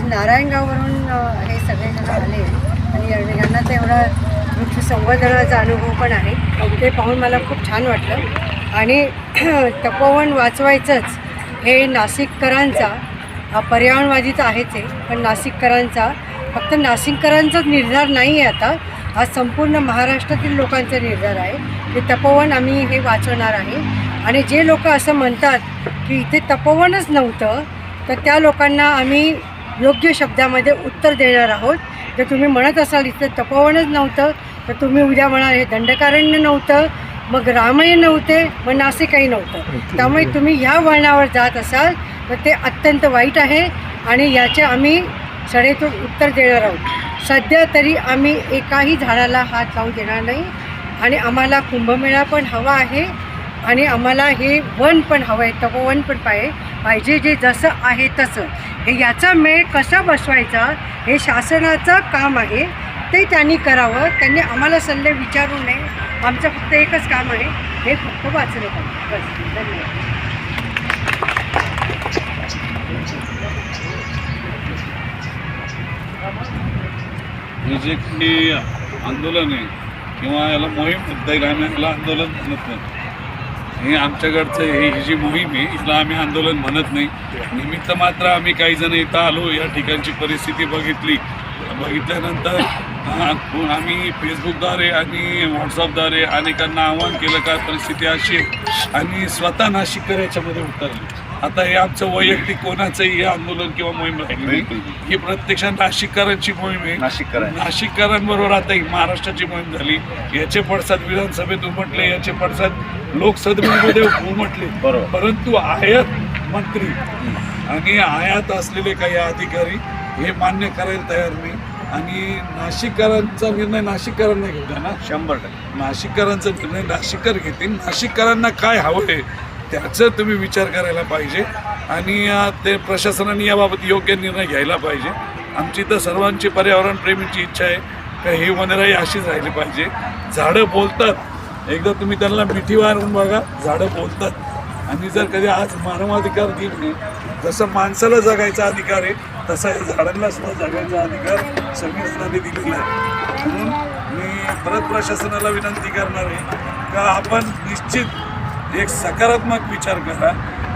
आज नारायणगाववरून हे सगळेजण आले आणि यांना तर एवढा वृक्ष संवर्धनाचा अनुभव पण आहे. ते पाहून मला खूप छान वाटलं. आणि तपोवन वाचवायचंच हे नाशिककरांचा हा पर्यावरणवादी आहेच आहे पण नाशिककरांचा फक्त नाशिककरांचाच निर्धार नाही आहे आता. हा संपूर्ण महाराष्ट्रातील लोकांचा निर्धार आहे. की तपोवन आम्ही हे वाचवणार आहे. आणि जे लोक असं म्हणतात की इथे तपोवनच नव्हतं तर त्या लोकांना आम्ही योग्य शब्दामध्ये उत्तर देणार आहोत. जर तुम्ही म्हणत असाल इथे तपोवनच नव्हतं तर तुम्ही उद्या म्हणाल हे दंडकारण्य नव्हतं मग रामही नव्हते मग नाशिकही नव्हतं. त्यामुळे तुम्ही ह्या वळणावर जात असाल तर ते अत्यंत वाईट आहे आणि याचे आम्ही सडेतून उत्तर देणार आहोत. सध्या तरी आम्ही एकाही झाडाला हात लावू देणार नाही आणि आम्हाला कुंभमेळा पण हवा आहे आणि आम्हाला हे वन पण हवं आहे तपोवन पण पाहिजे. पाहिजे जे जसं आहे तसं. हे याचा मेळ कसा बसवायचा हे शासनाचं काम आहे ते त्यांनी करावं. त्यांनी आम्हाला सल्ले विचारू नये. आमचं फक्त एकच काम आहे. हे फक्त वाचलं पाहिजे. बस. धन्यवाद. हे जे काही आंदोलन आहे किंवा याला मोहीम म्हणता येईल आम्ही याला आंदोलन म्हणत नाही. हे आमच्याकडचं हे ही जी मोहीम आहे हिला आम्ही आंदोलन म्हणत नाही. निमित्त मात्र आम्ही काही जण इथं आलो या ठिकाणची परिस्थिती बघितली. बघितल्यानंतर आम्ही फेसबुकद्वारे आणि व्हॉट्सअपद्वारे अनेकांना आवाहन केलं का परिस्थिती अशी आणि स्वतः नाशिककर याच्यामध्ये उतरले. आता हे आमचं वैयक्तिक कोणाचंही हे आंदोलन किंवा मोहीम राहिली ही प्रत्यक्षात नाशिककरांची मोहीम आहे. नाशिककर नाशिककरांबरोबर आता ही महाराष्ट्राची मोहीम झाली. याचे पडसाद विधानसभेत उमटले याचे पडसाद लोकसभेमध्ये उमटले. बरोबर. परंतु आयात मंत्री आणि आयात असलेले काही अधिकारी हे मान्य करायला तयार नाही. आणि नाशिककरांचा निर्णय नाशिककरांना घेऊ द्या ना. शंभर टक्के. नाशिककरांचा निर्णय नाशिककर घेतील. नाशिककरांना काय हवं आहे त्याचा तुम्ही विचार करायला पाहिजे. आणि ते प्रशासनाने याबाबत योग्य निर्णय घ्यायला पाहिजे. आमची तर सर्वांची पर्यावरण प्रेमीची इच्छा आहे का ही वनराई अशीच राहिली पाहिजे. झाडं बोलतात. एकदा तुम्ही त्यांना मिठी मारून बघा झाडं बोलतात. आणि जर कधी आज मानवाधिकार दिन जसं माणसाला जगायचा अधिकार आहे तसा या झाडांना सुद्धा जगायचा अधिकार संविधानाने दिलेला आहे. म्हणून मी परत प्रशासनाला विनंती करणार आहे का आपण निश्चित एक सकारात्मक विचार करा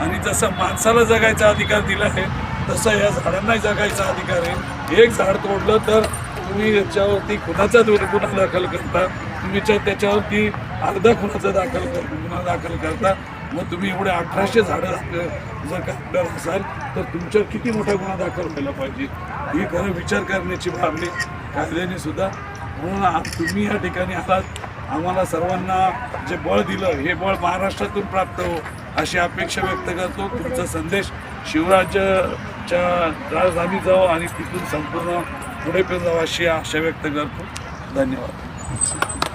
आणि जसं माणसाला जगायचा अधिकार दिला आहे तसं या झाडांनाही जगायचा अधिकार आहे. एक झाड तोडलं तर तुम्ही याच्यावरती खुनाचा गुन्हा दाखल करता तुम्ही त्याच्यावरती अर्धा खुनाचा दाखल कर गुन्हा दाखल करता. मग तुम्ही एवढे अठराशे झाडं जर कापणार असाल तर तुमच्यावर किती मोठा गुन्हा दाखल व्हायला पाहिजे? ही खरं विचार करण्याची भावनी कायद्याने सुद्धा. म्हणून तुम्ही या ठिकाणी आलात. आम्हाला सर्वांना जे बळ दिलं हे बळ महाराष्ट्रातून प्राप्त हो अशी अपेक्षा व्यक्त करतो. तुमचा संदेश शिवराजच्या राजधानी जावं आणि तिथून संपूर्ण पुढे पण जावं अशी आशा व्यक्त करतो. धन्यवाद.